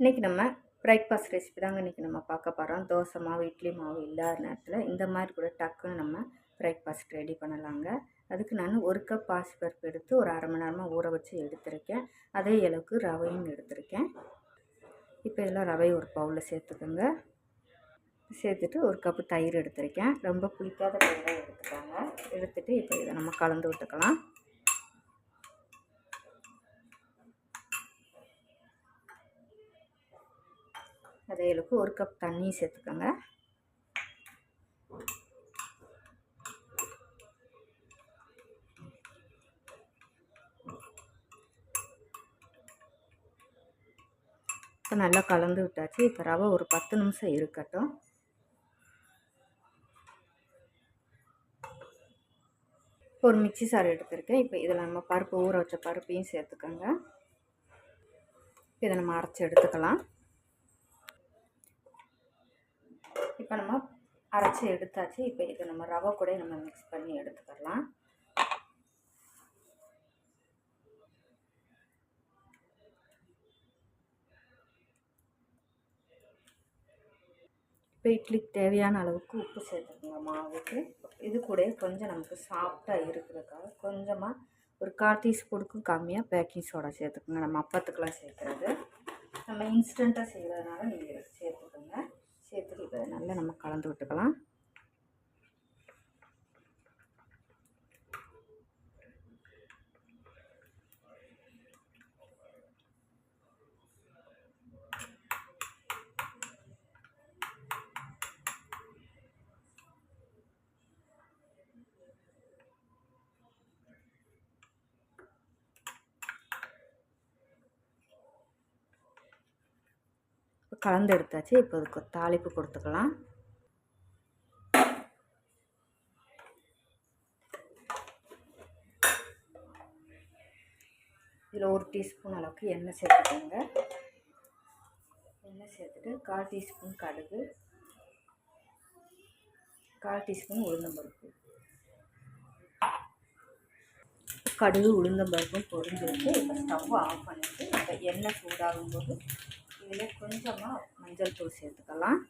இன்றைக்கி நம்ம breakfast recipe தாங்க இன்றைக்கி நம்ம பார்க்க போகிறோம் தோசை மாவு இட்லி மாவு இல்லாத நேரத்தில் இந்த மாதிரி கூட டக்குன்னு நம்ம பிரேக்ஃபாஸ்ட் ரெடி பண்ணலாங்க. அதுக்கு நான் ஒரு கப் பாசிப்பருப்பு எடுத்து ஒரு அரை மணி நேரமாக ஊற வச்சு எடுத்திருக்கேன். அதே அளவுக்கு ரவையும் எடுத்திருக்கேன். இப்போ இதில் ரவை ஒரு பவுலில் சேர்த்துக்கோங்க. சேர்த்துட்டு ஒரு கப்பு தயிர் எடுத்திருக்கேன். ரொம்ப புளிக்காத தயிராக எடுத்துக்காங்க. எடுத்துகிட்டு இப்போ இதை நம்ம கலந்து விட்டுக்கலாம். அதே அளவுக்கு ஒரு கப் தண்ணி சேர்த்துக்கோங்க. இப்போ நல்லா கலந்து விட்டாச்சு. இப்போ ரவை ஒரு பத்து நிமிஷம் இருக்கட்டும். ஒரு மிக்சி சாறு எடுத்திருக்கேன். இப்போ இதில் நம்ம பருப்பு ஊற வச்ச பருப்பையும் சேர்த்துக்கோங்க. இதை நம்ம அரைச்சி எடுத்துக்கலாம். இப்போ நம்ம அரைச்சி எடுத்தாச்சு. இப்போ இதை நம்ம ரவை கூட நம்ம மிக்ஸ் பண்ணி எடுத்துக்கலாம். இப்போ இட்லிக்கு தேவையான அளவுக்கு உப்பு சேர்த்துக்கோங்க மாவுக்கு. இது கூட கொஞ்சம் நமக்கு சாஃப்டாக இருக்கிறதுக்காக கொஞ்சமாக ஒரு கால் டீஸ்பூனுக்கும் கம்மியாக பேக்கிங் சோடா சேர்த்துக்கோங்க. நம்ம அப்பத்துக்கெலாம் சேர்க்குறது. நம்ம இன்ஸ்டண்ட்டாக செய்கிறதுனால நீங்கள் சேர்த்துக்கோங்க. சேர்த்துட்டு நல்லா நம்ம கலந்து விட்டுக்கலாம். இப்போ கலந்து எடுத்தாச்சு. இப்போ அதுக்கு தாளிப்பு கொடுத்துக்கலாம். இதில் ஒரு டீஸ்பூன் அளவுக்கு எண்ணெய் சேர்த்துக்கோங்க. எண்ணெய் சேர்த்துட்டு கால் டீஸ்பூன் கடுகு. கால் டீஸ்பூன் உளுந்தம்பருப்பு. கடுகு உளுந்தம்பருப்பும் பொரிஞ்சிருக்கு. இப்போ ஸ்டவ் ஆஃப் பண்ணிவிட்டு இப்போ எண்ணெய் சூடாகும்போது இதில் கொஞ்சமாக மஞ்சள் தூள் சேர்த்துக்கலாம்.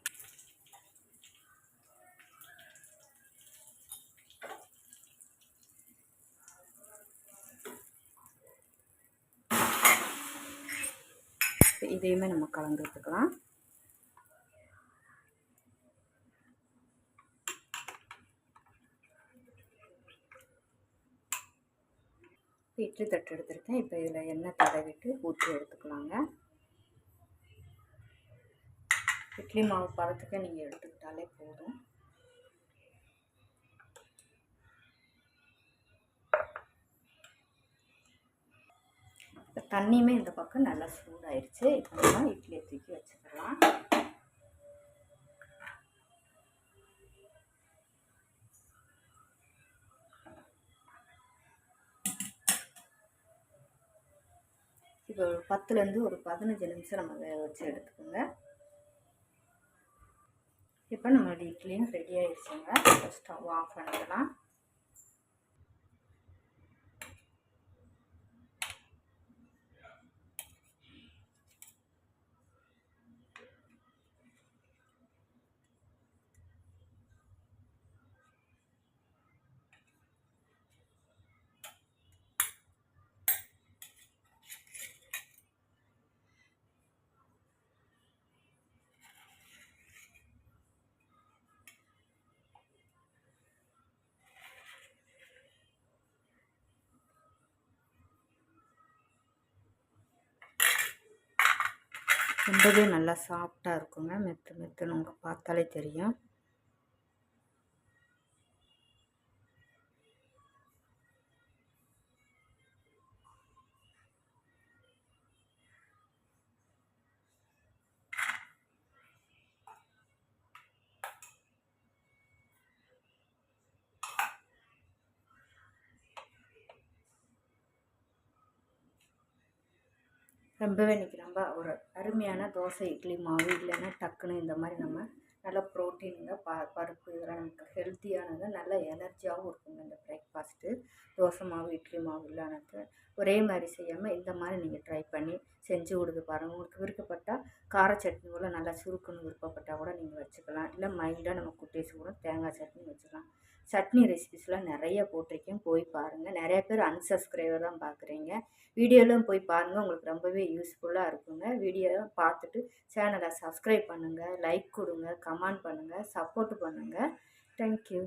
இதையுமே நம்ம கலந்து எடுத்துக்கலாம். இட்லி தட்டு எடுத்துருக்கேன். இப்போ இதில் எண்ணெய் தடவிட்டு ஊற்றி எடுத்துக்கலாங்க. இட்லி மாவு பதத்துக்கு நீங்கள் எடுத்துக்கிட்டாலே போதும். இப்போ தண்ணியுமே இந்த பக்கம் நல்லா சூடாயிடுச்சு இப்போ நம்ம இட்லியை தூக்கி வச்சுக்கலாம். இப்போ ஒரு பத்துலேருந்து ஒரு பதினஞ்சு நிமிஷம் நம்ம வேக வச்சு எடுத்துக்கோங்க. இப்போ நம்மளுடைய இட்லியும் ரெடி ஆகிடுச்சுங்க ஸ்டவ் ஆஃப் பண்ணிடலாம் ரொம்பவே நல்லா சாஃப்டாக இருக்குங்க. மெத்து மெத்துன்னு உங்களுக்கு பார்த்தாலே தெரியும். ரொம்பவே இன்றைக்கி ரொம்ப ஒரு அருமையான தோசை இட்லி மாவு இல்லைன்னா டக்குன்னு இந்த மாதிரி நம்ம நல்லா ப்ரோட்டீனுங்க ப பருப்பு இதெல்லாம் நமக்கு ஹெல்த்தியானது நல்ல எனர்ஜியாகவும் இருக்குங்க இந்த பிரேக்ஃபாஸ்ட்டு தோசை மாவு இட்லி மாவு இல்லானது ஒரே மாதிரி செய்யாமல் இந்த மாதிரி நீங்கள் ட்ரை பண்ணி செஞ்சு கொடுத்து பாருங்கள் உங்களுக்கு விருப்பப்பட்டால் கார சட்னி கூட நல்லா சுருக்குன்னு விருப்பப்பட்டால் கூட நீங்கள் வச்சுக்கலாம். இல்லை மைல்டாக நம்ம குட்டீஸ் கூட தேங்காய் சட்னி வச்சுக்கலாம். சட்னி ரெசிபிஸ்லாம் நிறைய போட்டிருக்கேன். போய் பாருங்கள் நிறைய பேர் அன்சப்ஸ்கிரைபர் தான் பார்க்குறீங்க வீடியோலாம் போய் பாருங்கள் உங்களுக்கு ரொம்பவே யூஸ்ஃபுல்லாக இருக்குங்க. வீடியோ பார்த்துட்டு சேனலை சப்ஸ்கிரைப் பண்ணுங்கள் லைக் கொடுங்க. கமெண்ட் பண்ணுங்கள் சப்போர்ட் பண்ணுங்கள் தேங்க்யூ